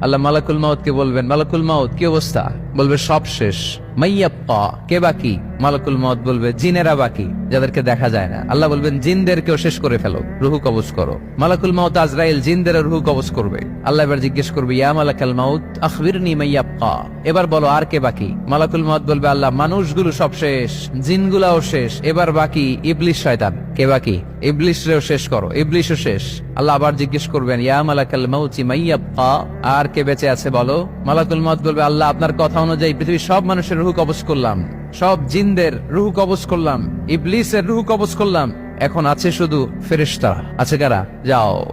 আল্লাহ মালাকুল মাউতকে বলবেন, মালাকুল মাউত, কি অবস্থা? বলবে, সব শেষ। মাইয়াপ্পা কে বাকি? মালাকুল মাউত বলবে, জিনেরা বাকি, যাদেরকে দেখা যায় না। আল্লাহ বলবেন, জিনদেরকেও শেষ করে ফেলো, রুহু কবজ করো। মালাকুল মাউত আজরাইল, জিনদের রুহু কবজ করবে। আল্লাহ এবার জিজ্ঞেস করবে, ইয়া মালাকাল মাউত, আখবিরনি মাইয়াপ্পা? এবার বলো, আর কে বাকি? মালাকুল মাউত বলবে, আল্লাহ, মানুষগুলো সব শেষ, জিনগুলাও শেষ, এবার বাকি ইবলিশ শয়তান। কে বাকি? ইবলিশরেও শেষ করো। ইবলিশও শেষ। আল্লাহ আবার জিজ্ঞেস করবেন, ইয়া মালাকাল মাউতি মাইয়াবকা আর কে বেঁচে আছে বলো? মালাকুল মাউত বলবে, আল্লাহ আপনার কথা অনুযায়ী পৃথিবীর সব মানুষের রূহ কবজ করলাম। সব জিনদের রূহ কবজ করলাম। ইবলিসের রূহ কবজ করলাম। এখন আছে শুধু ফেরেশতা। আছে কারা? যাও।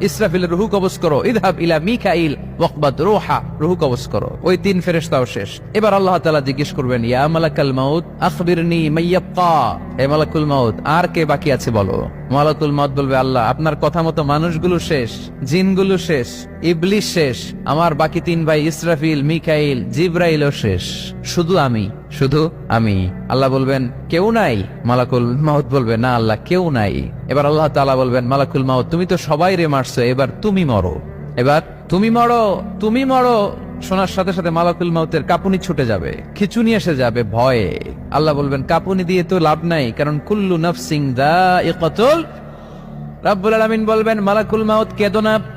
ইসরাফিলের রুহু কবজ করো। ইদহাব ইলা মিকাইল ওয়াকবাদ রূহা, রুহু কবজ করো। ওই তিন ফেরেশতাও শেষ। এবার আল্লাহ তাআলা জিজ্ঞেস করবেন, ইয়া মালাকাল মাউত, আখবিরনি মাইয়াবকা হে মালাকুল মাউত, আর কে বাকি আছে বলো? মালাকুল মাউত বলবে, আল্লাহ, আপনার কথা মতো মানুষগুলো শেষ, জিনগুলো শেষ ইবলিশ শেষ, আমার বাকি তিন ভাই ইসরাফিল, মিকাইল, জিব্রাইলও শেষ। শুধু আমি শুধু আমি। আল্লাহ বলবেন, কেউ নাই? মালাকুল মাউত বলবে, না, আল্লাহ, কেউ নাই। এবার আল্লাহ তালা বলবেন, মালাকুল মাও তুমি তো সবাই রে মারছো, এবার তুমি মরো। এবার, তুমি মরো তুমি মরো, শোনার সাথে সাথে মালাকুল মাউতের কাপুনি ছুটে যাবে, খিচুনি এসে যাবে ভয়ে। আল্লাহ বলবেন, কাপুনি দিয়ে তো লাভ নাই, কারণ কুল্লু নফসিং দা এ কতল রাব্বুল আলমিন বলবেন, মালাকুল মাউত কেদো না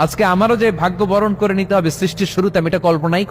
আজকে আমারও যে ভাগ্য বরণ করে নিতে হবে সৃষ্টির শুরুতে আমি এটা কল্পনাই